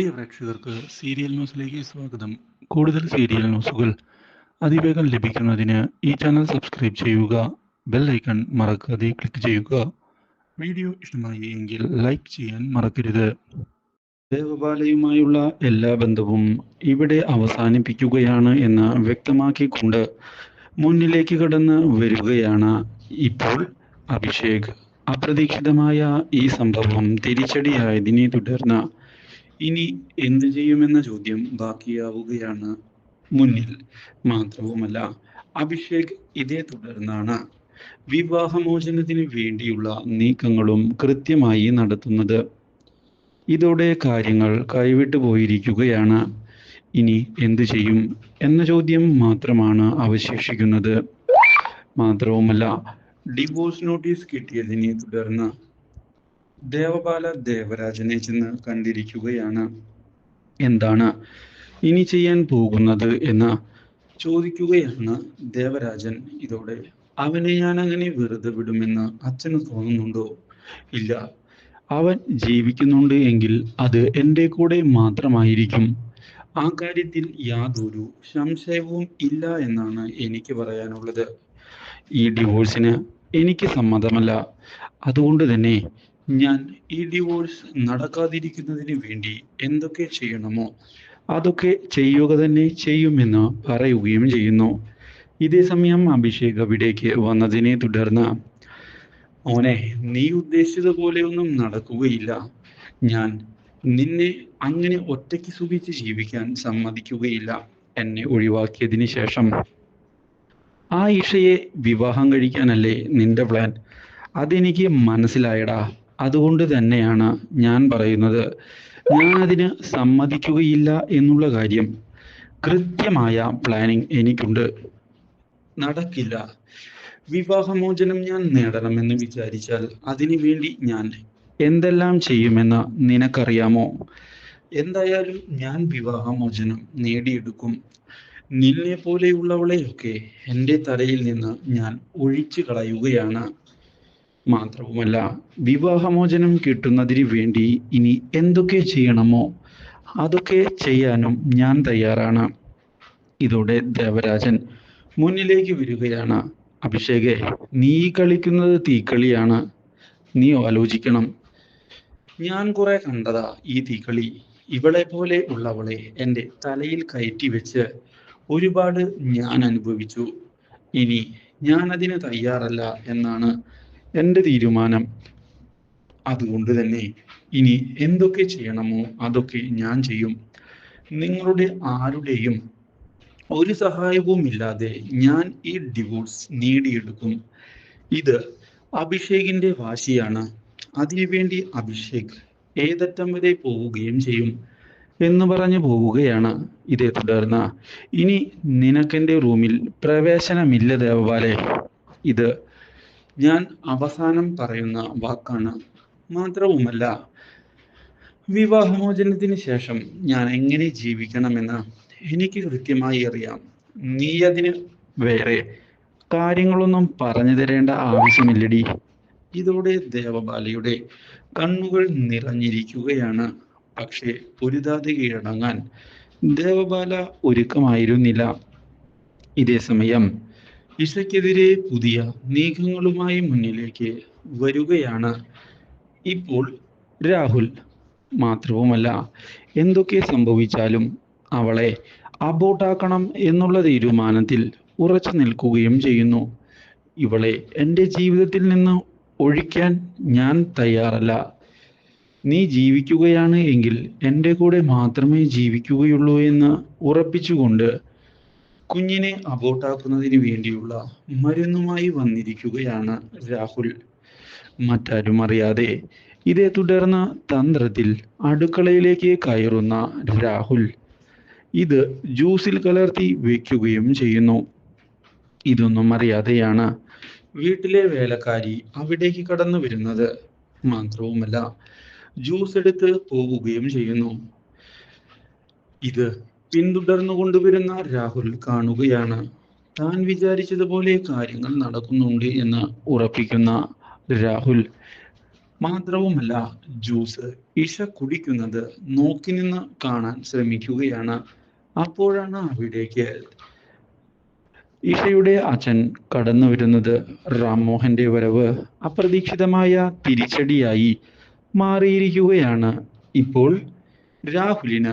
പ്രിയ പ്രേക്ഷകർക്ക് സീരിയൽ ന്യൂസിലേക്ക് സ്വാഗതം. കൂടുതൽ സീരിയൽ ന്യൂസുകൾ അതിവേഗം ലഭിക്കുന്നതിന് ഈ ചാനൽ സബ്സ്ക്രൈബ് ചെയ്യുക ബെൽ ഐക്കൺ മറക്കാതെ ക്ലിക്ക് ചെയ്യുക. വീഡിയോ ഇഷ്ടമായി എങ്കിൽ ലൈക്ക് ചെയ്യാൻ മറക്കരുത്. ദേവപാലയുമായുള്ള എല്ലാ ബന്ധവും ഇവിടെ അവസാനിപ്പിക്കുകയാണ് എന്ന് വ്യക്തമാക്കിക്കൊണ്ട് മുന്നിലേക്ക് കടന്ന് വരികയാണ് ഇപ്പോൾ അഭിഷേക്. അപ്രതീക്ഷിതമായ ഈ സംഭവം തിരിച്ചടിയായതിനെ തുടർന്ന് ഇനി എന്തു ചെയ്യുമെന്ന ചോദ്യം ബാക്കിയാവുകയാണ് മുന്നിൽ. മാത്രവുമല്ല അഭിഷേക് ഇതേ തുടർന്നാണ് വിവാഹമോചനത്തിന് വേണ്ടിയുള്ള നീക്കങ്ങളും കൃത്യമായി നടത്തുന്നത്. ഇതോടെ കാര്യങ്ങൾ കൈവിട്ടു പോയിരിക്കുകയാണ്. ഇനി എന്തു ചെയ്യും എന്ന ചോദ്യം മാത്രമാണ് അവശേഷിക്കുന്നത്. മാത്രവുമല്ല ഡിവോഴ്സ് നോട്ടീസ് കിട്ടിയതിനെ തുടർന്ന് ദേവപാല ദേവരാജനെ ചെന്ന് കണ്ടിരിക്കുകയാണ്. എന്താണ് ഇനി ചെയ്യാൻ പോകുന്നത് എന്ന് ചോദിക്കുകയാണ് ദേവരാജൻ. ഇതോടെ അവനെ ഞാൻ അങ്ങനെ വെറുതെ വിടുമെന്ന് അച്ഛന് തോന്നുന്നുണ്ടോ? ഇല്ല. അവൻ ജീവിക്കുന്നുണ്ട് എങ്കിൽ അത് എന്റെ കൂടെ മാത്രമായിരിക്കും. ആ കാര്യത്തിൽ യാതൊരു സംശയവും ഇല്ല എന്നാണ് എനിക്ക് പറയാനുള്ളത്. ഈ ഡിവോഴ്സിന് എനിക്ക് സമ്മതമല്ല. അതുകൊണ്ട് തന്നെ ഞാൻ ഈ ഡിവോഴ്സ് നടക്കാതിരിക്കുന്നതിന് വേണ്ടി എന്തൊക്കെ ചെയ്യണമോ അതൊക്കെ ചെയ്യുക തന്നെ ചെയ്യുമെന്ന് പറയുകയും ചെയ്യുന്നു. ഇതേ സമയം അഭിഷേക് അവിടേക്ക് വന്നതിനെ തുടർന്ന് മോനെ നീ ഉദ്ദേശിച്ചതുപോലെയൊന്നും നടക്കുകയില്ല. ഞാൻ നിന്നെ അങ്ങനെ ഒറ്റയ്ക്ക് സുഖിച്ച് ജീവിക്കാൻ സമ്മതിക്കുകയില്ല. എന്നെ ഒഴിവാക്കിയതിന് ശേഷം ആ ഈഷയെ വിവാഹം കഴിക്കാനല്ലേ നിന്റെ പ്ലാൻ അതെനിക്ക് മനസ്സിലായടാ. അതുകൊണ്ട് തന്നെയാണ് ഞാൻ പറയുന്നത്. ഞാൻ അതിന് സമ്മതിക്കുകയില്ല എന്നുള്ള കാര്യം കൃത്യമായ പ്ലാനിങ് എനിക്കുണ്ട്. നടക്കില്ല. വിവാഹമോചനം ഞാൻ നേടണമെന്ന് വിചാരിച്ചാൽ അതിനു വേണ്ടി ഞാൻ എന്തെല്ലാം ചെയ്യുമെന്ന് നിനക്കറിയാമോ? എന്തായാലും ഞാൻ വിവാഹമോചനം നേടിയെടുക്കും. നിന്നെ പോലെയുള്ളവളെയൊക്കെ എന്റെ തലയിൽ നിന്ന് ഞാൻ ഒഴിച്ചു കളയുകയാണ് മാത്രവുമല്ല വിവാഹമോചനം കിട്ടുന്നതിന് വേണ്ടി ഇനി എന്തൊക്കെ ചെയ്യണമോ അതൊക്കെ ചെയ്യാനും ഞാൻ തയ്യാറാണ്. ഇതോടെ ദേവരാജൻ മുന്നിലേക്ക് വരികയാണ്. അഭിഷേകെ നീ കളിക്കുന്നത് തീക്കളിയാണ്. നീ ആലോചിക്കണം. ഞാൻ കുറെ കണ്ടതാ ഈ തീക്കളി. ഇവളെ പോലെ ഉള്ളവളെ എന്റെ തലയിൽ കയറ്റി വെച്ച് ഒരുപാട് ഞാൻ അനുഭവിച്ചു. ഇനി ഞാൻ അതിന് തയ്യാറല്ല എന്നാണ് എന്റെ തീരുമാനം അതുകൊണ്ട് തന്നെ ഇനി എന്തൊക്കെ ചെയ്യണമോ അതൊക്കെ ഞാൻ ചെയ്യും. നിങ്ങളുടെ ആരുടെയും ഒരു സഹായവും ഇല്ലാതെ ഞാൻ ഈ ഡിവോഴ്സ് നേടിയെടുക്കും. ഇത് അഭിഷേകിന്റെ വാശിയാണ്. അതിനുവേണ്ടി അഭിഷേക് ഏതറ്റം വരെ പോവുകയും ചെയ്യും എന്ന് പറഞ്ഞു പോവുകയാണ് ഇതേ തുടർന്ന്. ഇനി നിനക്കെന്റെ റൂമിൽ പ്രവേശനമില്ല ദേവപാലെ ഇത് ഞാൻ അവസാനം പറയുന്ന വാക്കാണ് മാത്രവുമല്ല. വിവാഹമോചനത്തിന് ശേഷം ഞാൻ എങ്ങനെ ജീവിക്കണമെന്ന് എനിക്ക് കൃത്യമായി അറിയാം. നീ അതിന് വേറെ കാര്യങ്ങളൊന്നും പറഞ്ഞു തരേണ്ട ആവശ്യമില്ലടി. ഇതോടെ ദേവബാലയുടെ കണ്ണുകൾ നിറഞ്ഞിരിക്കുകയാണ്. പക്ഷേ പൊരുതാതെ കീഴടങ്ങാൻ ദേവബാല ഒരുക്കമായിരുന്നില്ല. ഇതേ സമയം ഇഷയ്ക്കെതിരെ പുതിയ നീക്കങ്ങളുമായി മുന്നിലേക്ക് വരികയാണ്. ഇപ്പോൾ രാഹുൽ മാത്രവുമല്ല. എന്തൊക്കെ സംഭവിച്ചാലും അവളെ അബോട്ടാക്കണം എന്നുള്ള തീരുമാനത്തിൽ ഉറച്ചു നിൽക്കുകയും ചെയ്യുന്നു. ഇവളെ എന്റെ ജീവിതത്തിൽ നിന്ന് ഒഴിക്കാൻ ഞാൻ തയ്യാറല്ല. നീ ജീവിക്കുകയാണ് എങ്കിൽ എന്റെ കൂടെ മാത്രമേ ജീവിക്കുകയുള്ളൂ എന്ന് ഉറപ്പിച്ചുകൊണ്ട് കുഞ്ഞിനെ അബോട്ടാക്കുന്നതിന് വേണ്ടിയുള്ള മരുന്നുമായി വന്നിരിക്കുകയാണ് രാഹുൽ. മറ്റാരും അറിയാതെ ഇതേ തുടർന്ന് തന്ത്രത്തിൽ അടുക്കളയിലേക്ക് കയറുന്ന രാഹുൽ ഇത് ജ്യൂസിൽ കലർത്തി വെക്കുകയും ചെയ്യുന്നു. ഇതൊന്നും അറിയാതെയാണ് വീട്ടിലെ വേലക്കാരി അവിടേക്ക് കടന്നു വരുന്നത്. മാത്രവുമല്ല ജ്യൂസ് എടുത്ത് പോവുകയും ചെയ്യുന്നു. ഇത് പിന്തുടർന്നു കൊണ്ടുവരുന്ന രാഹുൽ കാണുകയാണ്. താൻ വിചാരിച്ചതുപോലെ കാര്യങ്ങൾ നടക്കുന്നുണ്ട് എന്ന് ഉറപ്പിക്കുന്ന രാഹുൽ. മാത്രവുമല്ല ജ്യൂസ് ഇഷ കുടിക്കുന്നത് നോക്കി നിന്ന് കാണാൻ ശ്രമിക്കുകയാണ്. അപ്പോഴാണ് അവിടേക്ക് ഇഷയുടെ അച്ഛൻ കടന്നു വരുന്നത്. റാംമോഹന്റെ വരവ് അപ്രതീക്ഷിതമായ തിരിച്ചടിയായി മാറിയിരിക്കുകയാണ്. ഇപ്പോൾ രാഹുലിന്